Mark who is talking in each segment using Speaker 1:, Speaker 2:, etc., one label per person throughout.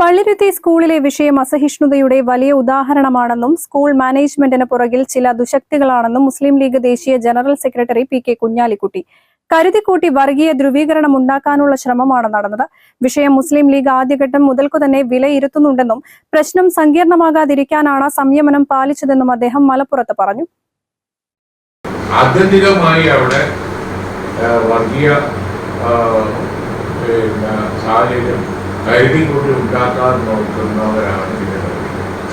Speaker 1: പള്ളിരുത്തി സ്കൂളിലെ വിഷയം അസഹിഷ്ണുതയുടെ വലിയ ഉദാഹരണമാണെന്നും സ്കൂൾ മാനേജ്മെന്റിന് പുറകിൽ ചില ദുശക്തികളാണെന്നും മുസ്ലിം ലീഗ് ദേശീയ general secretary P K Kunhalikutty കരുതിക്കൂട്ടി വർഗീയ ധ്രുവീകരണം ഉണ്ടാക്കാനുള്ള ശ്രമമാണ് നടന്നത്. വിഷയം മുസ്ലിം ലീഗ് ആദ്യഘട്ടം മുതൽക്കു തന്നെ വിലയിരുത്തുന്നുണ്ടെന്നും പ്രശ്നം സങ്കീർണമാകാതിരിക്കാനാണ് സംയമനം പാലിച്ചതെന്നും അദ്ദേഹം മലപ്പുറത്ത് പറഞ്ഞു.
Speaker 2: ആത്യന്തികമായി അവിടെ വർഗീയ സാഹചര്യം കരുതി കൊണ്ട് ഉണ്ടാക്കാൻ നോക്കുന്നവരാണ്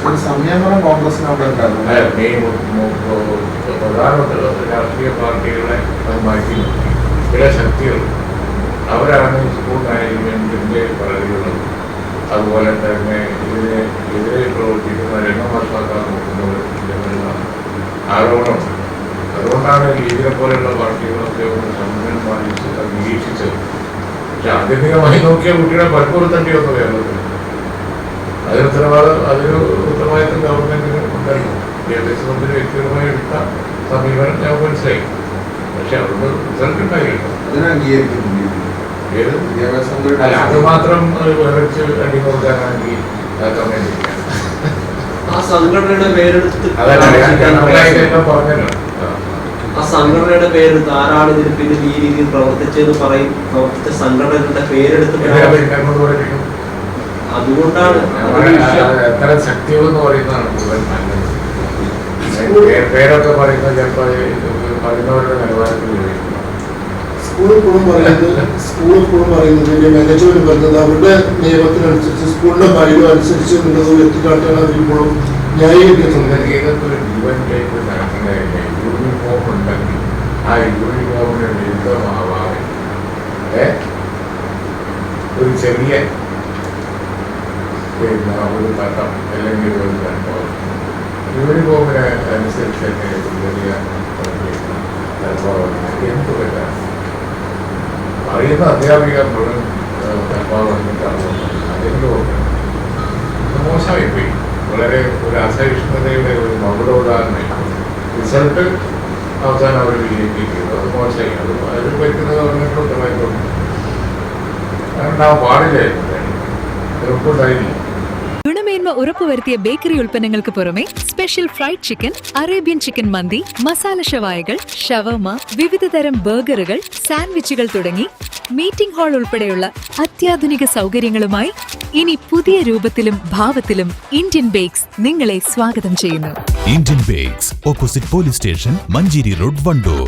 Speaker 3: ഒരു സംയമനം കോൺഗ്രസിന് അവിടെ ഉണ്ടായിരുന്നു.
Speaker 2: അല്ല, മെയിൻ മു- മു- പ്രധാന രാഷ്ട്രീയ പാർട്ടികളെ മാറ്റി ചില ശക്തികൾ. അവരാണ് സ്കൂൾ മാനേജ്മെന്റിന്റെ പറയുന്നത് അതുപോലെ തന്നെ ഇതിനെ എതിരെ പ്രവർത്തിക്കുന്ന രംഗമാക്കാൻ നോക്കുന്നവർ ആരോപണം. അതുകൊണ്ടാണ് ലീഗിനെ പോലെയുള്ള പാർട്ടികളൊക്കെ ഒന്ന് സമന്വയം പാലിച്ച് നിരീക്ഷിച്ചത്. പക്ഷെ ആത്യന്തികമായി നോക്കിയ കുട്ടികളെ പൽപ്പുറത്തേണ്ടിയൊന്നും കേരളത്തിൽ അതിന് ഉത്തരവാദം അതിന് ഉത്തരവാദിത്തം ഗവൺമെന്റിന് ഉണ്ടല്ലോ വിദ്യാഭ്യാസ മന്ത്രി വ്യക്തിപരമായി എടുത്ത സമീപനം ഞാൻ മനസ്സിലായി. പക്ഷെ അവിടുന്ന് റിസൾട്ട് ഉണ്ടായില്ല. അത് മാത്രം വിറച്ച് അടി കൊടുക്കാനാണെങ്കിൽ ഇതാക്കാൻ വേണ്ടിയില്ല
Speaker 4: ആ സംഘടനയുടെ പേരെടുത്ത്
Speaker 2: അതല്ല പറഞ്ഞല്ലോ. ആ.
Speaker 4: സംഘടനയുടെ പേര് ആരാണ് ഇതിന് പിന്നിൽ ഈ രീതിയിൽ പ്രവർത്തിച്ചെന്ന് പറയും. പ്രവർത്തിച്ച സംഘടനയുടെ പേരെടുത്ത്.
Speaker 2: എന്നെ
Speaker 4: അതുകൊണ്ടാണ്
Speaker 2: പറയുന്നതാണ് നല്ലത്. പേരൊക്കെ പറയുന്നത് ചിലപ്പോൾ പറയുന്നവരുടെ നിലവാരത്തിൽ
Speaker 5: സ്കൂൾ ഇപ്പോഴും പറയുന്നത് സ്കൂൾ ഇപ്പോഴും പറയുന്നത് ഇതിന്റെ മാനേജ്മെന്റ് പറയുന്നത് അവരുടെ നിയമത്തിനനുസരിച്ച് സ്കൂളിന്റെ മൈലും അനുസരിച്ച് എന്നുള്ളത് ഉയർത്തിക്കാട്ടാണ് അവരിപ്പോഴും ന്യായീകരിക്കുന്നത്
Speaker 2: ആ യൂണിഫോമിന് വിരുദ്ധമാവാതെ ഒരു ചെറിയ പിന്നെ ഒരു തട്ടം അല്ലെങ്കിൽ ഒരു തട്ടോ. യൂണിഫോമിന് അനുസരിച്ച് തന്നെ ഒരു ചെറിയ എന്ത് പറ്റാം? അറിയുന്ന അധ്യാപിക മുഴുവൻ വന്നിട്ടാണ് അതിന്റെ മോശമായി പോയി വളരെ ഒരു അസഹിഷ്ണുതയുടെ ഒരു മകുടോദാഹരണം. റിസൾട്ട് അവസാനം അവർ വിജയിപ്പിക്കുന്നത് അത് മോശമായി അത് അതിൽ പറ്റുന്ന ഗവൺമെന്റ് ഉത്തരവാദിത്വം ഉണ്ടാവാൻ പാടില്ലായിരുന്നു ഉറപ്പുണ്ടായില്ല
Speaker 6: ഗുണമേന്മ ഉറപ്പുവരുത്തിയ ബേക്കറി ഉൽപ്പന്നങ്ങൾക്ക് പുറമെ special fried chicken Arabian chicken മന്തി മസാല ഷവായകൾ ഷവർമ വിവിധതരം ബർഗറുകൾ സാൻഡ്വിച്ചുകൾ തുടങ്ങി മീറ്റിംഗ് ഹാൾ ഉൾപ്പെടെയുള്ള അത്യാധുനിക സൗകര്യങ്ങളുമായി ഇനി പുതിയ രൂപത്തിലും ഭാവത്തിലും ഇന്ത്യൻ ബേക്സ് നിങ്ങളെ സ്വാഗതം ചെയ്യുന്നു.
Speaker 7: Indian Bakes opposite police station Manjeri road Wandoor